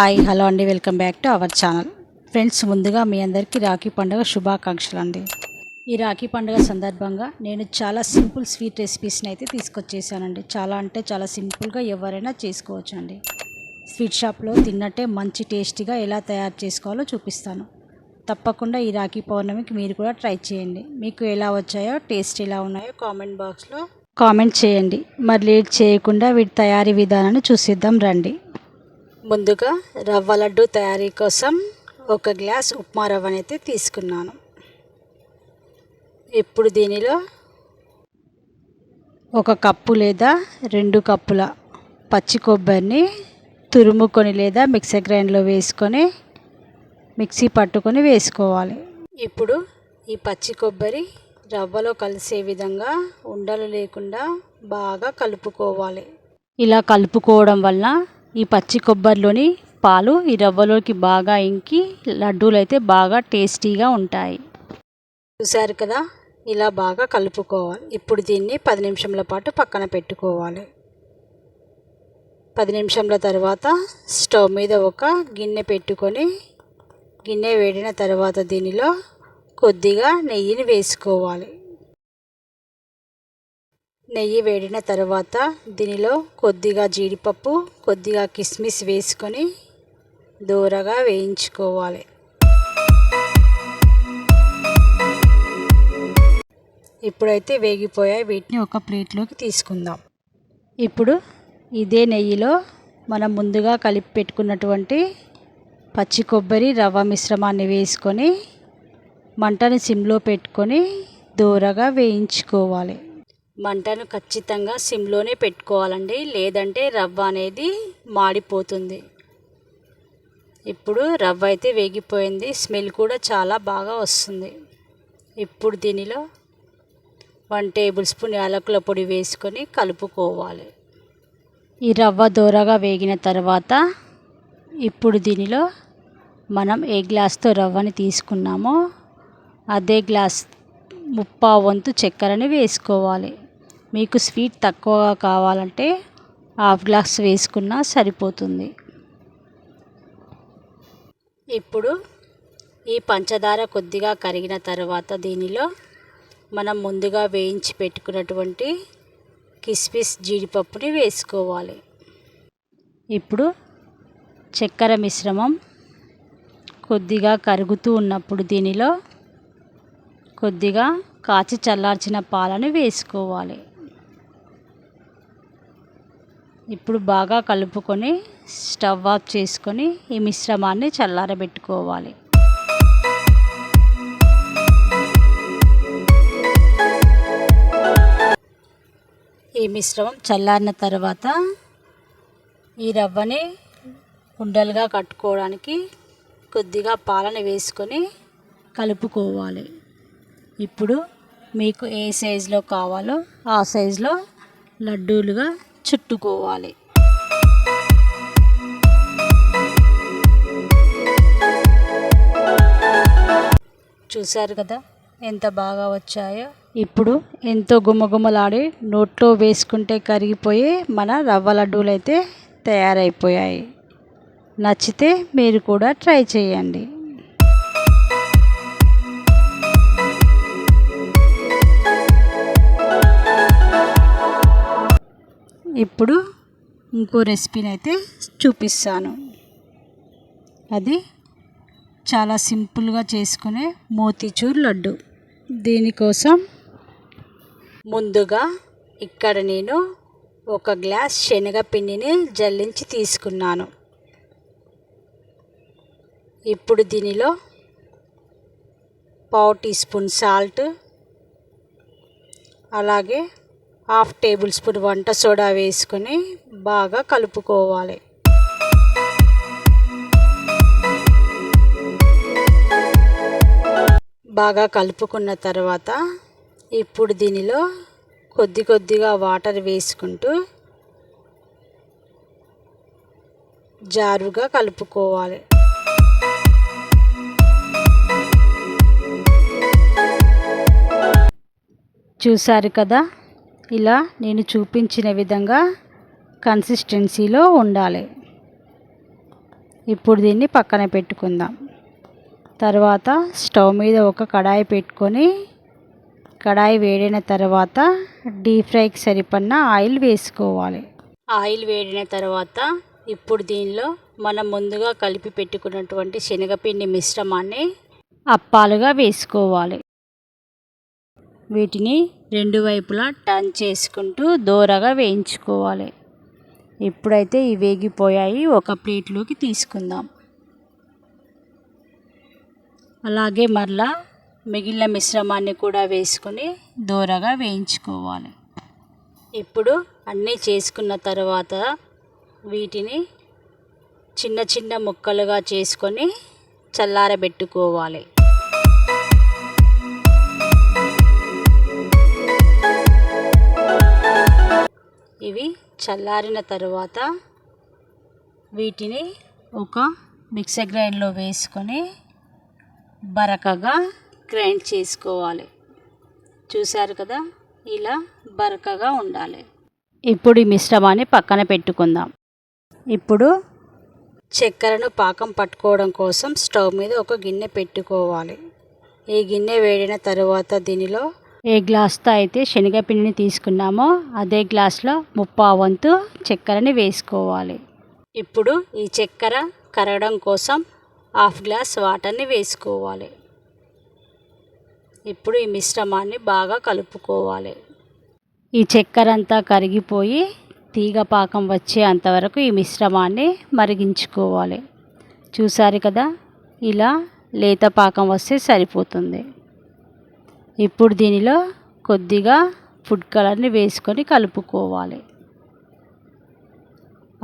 Hi hello అండి. Welcome back to our channel. Friends ముందుగా మీ అందరికీ రాఖీ పండుగ శుభాకాంక్షలు అండి. ఈ రాఖీ పండుగ సందర్భంగా నేను చాలా సింపుల్ స్వీట్ రెసిపీస్ని అయితే తీసుకొచ్చేసానండి. చాలా అంటే చాలా సింపుల్గా ఎవరైనా చేసుకోవచ్చు అండి స్వీట్ షాప్లో తిన్నట్టే మంచి టేస్టీగా ఎలా తయారు చేసుకోవాలో చూపిస్తాను. తప్పకుండా ఈ రాఖీ పౌర్ణమికి మీరు కూడా ట్రై చేయండి. మీకు ఎలా వచ్చాయో టేస్ట్ ఎలా ఉన్నాయో కామెంట్ బాక్స్లో కామెంట్ చేయండి. మరి లేట్ చేయకుండా వీటి తయారీ విధానాన్ని చూసిద్దాం రండి. ముందుగా రవ్వ లడ్డు తయారీ కోసం ఒక గ్లాస్ ఉప్మా రవ్వనైతే అయితే తీసుకున్నాను. ఇప్పుడు దీనిలో ఒక కప్పు లేదా రెండు కప్పుల పచ్చి కొబ్బరిని తురుముకొని లేదా మిక్సర్ గ్రైండ్లో వేసుకొని మిక్సీ పట్టుకొని వేసుకోవాలి. ఇప్పుడు ఈ పచ్చి కొబ్బరి రవ్వలో కలిసే విధంగా ఉండలు లేకుండా బాగా కలుపుకోవాలి. ఇలా కలుపుకోవడం వల్ల ఈ పచ్చి కొబ్బరిలోని పాలు ఈ రవ్వలోకి బాగా ఇంకి లడ్డూలు అయితే బాగా టేస్టీగా ఉంటాయి. చూసారు కదా? ఇలా బాగా కలుపుకోవాలి. ఇప్పుడు దీన్ని పది నిమిషంల పాటు పక్కన పెట్టుకోవాలి. పది నిమిషంల తర్వాత స్టవ్ మీద ఒక గిన్నె పెట్టుకొని గిన్నె వేడిన తర్వాత దీనిలో కొద్దిగా నెయ్యిని వేసుకోవాలి. నెయ్యి వేడిన తర్వాత దీనిలో కొద్దిగా జీడిపప్పు కొద్దిగా కిస్మిస్ వేసుకొని దూరగా వేయించుకోవాలి. ఇప్పుడైతే వేగిపోయాయి. వీటిని ఒక ప్లేట్లోకి తీసుకుందాం. ఇప్పుడు ఇదే నెయ్యిలో మనం ముందుగా కలిపి పెట్టుకున్నటువంటి పచ్చి కొబ్బరి రవ్వ మిశ్రమాన్ని వేసుకొని మంటని సిమ్లో పెట్టుకొని దూరగా వేయించుకోవాలి. మంటను ఖచ్చితంగా సిమ్లోనే పెట్టుకోవాలండి. లేదంటే రవ్వ అనేది మాడిపోతుంది. ఇప్పుడు రవ్వ అయితే వేగిపోయింది. స్మెల్ కూడా చాలా బాగా వస్తుంది. ఇప్పుడు దీనిలో వన్ టేబుల్ స్పూన్ యాలకుల పొడి వేసుకొని కలుపుకోవాలి. ఈ రవ్వ దోరగా వేగిన తర్వాత ఇప్పుడు దీనిలో మనం ఏ గ్లాస్తో రవ్వని తీసుకున్నామో అదే గ్లాస్ ముప్పా వంతు చక్కెరని వేసుకోవాలి. మీకు స్వీట్ తక్కువగా కావాలంటే హాఫ్ గ్లాస్ వేసుకున్నా సరిపోతుంది. ఇప్పుడు ఈ పంచదార కొద్దిగా కరిగిన తర్వాత దీనిలో మనం ముందుగా వేయించి పెట్టుకున్నటువంటి కిస్మిస్ జీడిపప్పుని వేసుకోవాలి. ఇప్పుడు చక్కెర మిశ్రమం కొద్దిగా కరుగుతూ ఉన్నప్పుడు దీనిలో కొద్దిగా కాచి చల్లార్చిన పాలను వేసుకోవాలి. ఇప్పుడు బాగా కలుపుకొని స్టవ్ ఆఫ్ చేసుకొని ఈ మిశ్రమాన్ని చల్లారబెట్టుకోవాలి. ఈ మిశ్రమం చల్లారిన తర్వాత ఈ రవ్వని ఉండలుగా కట్టుకోవడానికి కొద్దిగా పాలను వేసుకొని కలుపుకోవాలి. ఇప్పుడు మీకు ఏ సైజులో కావాలో ఆ సైజులో లడ్డూలుగా చుట్టుకోవాలి. చూశారు కదా ఎంత బాగా వచ్చాయో? ఇప్పుడు ఎంతో గుమగుమలాడి నోట్లో వేసుకుంటే కరిగిపోయి మన రవ్వ లడ్డూలు అయితే తయారైపోయాయి. నచ్చితే మీరు కూడా ట్రై చేయండి. ఇప్పుడు ఇంకో రెసిపీని అయితే చూపిస్తాను. అది చాలా సింపుల్గా చేసుకునే మోతీచూర్ లడ్డు. దీనికోసం ముందుగా ఇక్కడ నేను ఒక గ్లాస్ శనగపిండిని జల్లించి తీసుకున్నాను. ఇప్పుడు దీనిలో పావు టీ స్పూన్ సాల్ట్ అలాగే హాఫ్ టేబుల్ స్పూన్ వంట సోడా వేసుకొని బాగా కలుపుకోవాలి. బాగా కలుపుకున్న తర్వాత ఇప్పుడు దీనిలో కొద్ది కొద్దిగా వాటర్ వేసుకుంటూ జారుగా కలుపుకోవాలి. చూసారు కదా? ఇలా నేను చూపించిన విధంగా కన్సిస్టెన్సీలో ఉండాలి. ఇప్పుడు దీన్ని పక్కన పెట్టుకుందాం. తర్వాత స్టవ్ మీద ఒక కడాయి పెట్టుకొని కడాయి వేడిన తర్వాత డీప్ ఫ్రైకి సరిపడిన ఆయిల్ వేసుకోవాలి. ఆయిల్ వేడిన తర్వాత ఇప్పుడు దీనిలో మనం ముందుగా కలిపి పెట్టుకున్నటువంటి శనగపిండి మిశ్రమాన్ని అప్పాలుగా వేసుకోవాలి. వీటిని రెండు వైపులా టర్న్ చేసుకుంటూ దూరగా వేయించుకోవాలి. ఇప్పుడైతే ఇవి వేగిపోయాయి. ఒక ప్లేట్లోకి తీసుకుందాం. అలాగే మరలా మిగిలిన మిశ్రమాన్ని కూడా వేసుకొని దూరగా వేయించుకోవాలి. ఇప్పుడు అన్నీ చేసుకున్న తర్వాత వీటిని చిన్న చిన్న ముక్కలుగా చేసుకొని చల్లారబెట్టుకోవాలి. చల్లారిన తరువాత వీటిని ఒక మిక్సర్ గ్రైండ్లో వేసుకొని బరకగా గ్రైండ్ చేసుకోవాలి. చూశారు కదా? ఇలా బరకగా ఉండాలి. ఇప్పుడు ఈ మిశ్రమాన్ని పక్కన పెట్టుకుందాం. ఇప్పుడు చక్కెరను పాకం పట్టుకోవడం కోసం స్టవ్ మీద ఒక గిన్నె పెట్టుకోవాలి. ఈ గిన్నె వేడిన తరువాత దీనిలో ఏ గ్లాస్తో అయితే శనగపిండిని తీసుకున్నామో అదే గ్లాస్లో ముప్పా వంతు చక్కెరని వేసుకోవాలి. ఇప్పుడు ఈ చక్కెర కరగడం కోసం హాఫ్ గ్లాస్ వాటర్ని వేసుకోవాలి. ఇప్పుడు ఈ మిశ్రమాన్ని బాగా కలుపుకోవాలి. ఈ చక్కెర అంతా కరిగిపోయి తీగ పాకం వచ్చే అంతవరకు ఈ మిశ్రమాన్ని మరిగించుకోవాలి. చూసారు కదా? ఇలా లేత పాకం వస్తే సరిపోతుంది. ఇప్పుడు దీనిలో కొద్దిగా ఫుడ్ కలర్ని వేసుకొని కలుపుకోవాలి.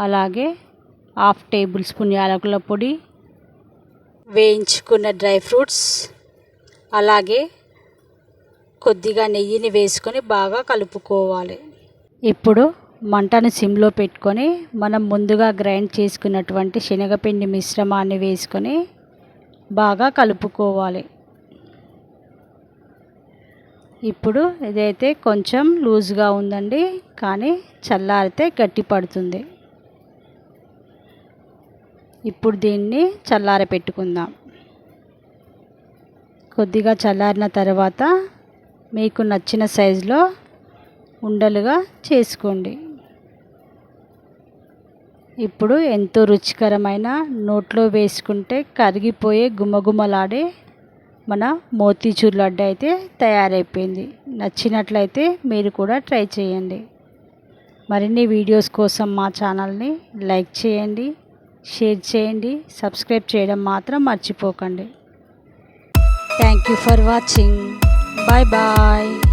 అలాగే హాఫ్ టేబుల్ స్పూన్ యాలకుల పొడి వేయించుకున్న డ్రై ఫ్రూట్స్ అలాగే కొద్దిగా నెయ్యిని వేసుకొని బాగా కలుపుకోవాలి. ఇప్పుడు మంటను సిమ్లో పెట్టుకొని మనం ముందుగా గ్రైండ్ చేసుకున్నటువంటి శనగపిండి మిశ్రమాన్ని వేసుకొని బాగా కలుపుకోవాలి. ఇప్పుడు ఇదైతే కొంచెం లూజ్గా ఉందండి కానీ చల్లారితే గట్టి పడుతుంది. ఇప్పుడు దీన్ని చల్లార పెట్టుకుందాం కొద్దిగా చల్లారిన తర్వాత మీకు నచ్చిన సైజులో ఉండలుగా చేసుకోండి. ఇప్పుడు ఎంతో రుచికరమైన నోట్లో వేసుకుంటే కరిగిపోయే గుమగుమలాడే మన మోతీచూర్ లడ్డు అయితే తయారైపోయింది. నచ్చినట్లయితే మీరు కూడా ట్రై చేయండి. మరిన్ని వీడియోస్ కోసం మా ఛానల్ని లైక్ చేయండి షేర్ చేయండి సబ్స్క్రైబ్ చేయడం మాత్రం మర్చిపోకండి. Thank you for watching. Bye bye.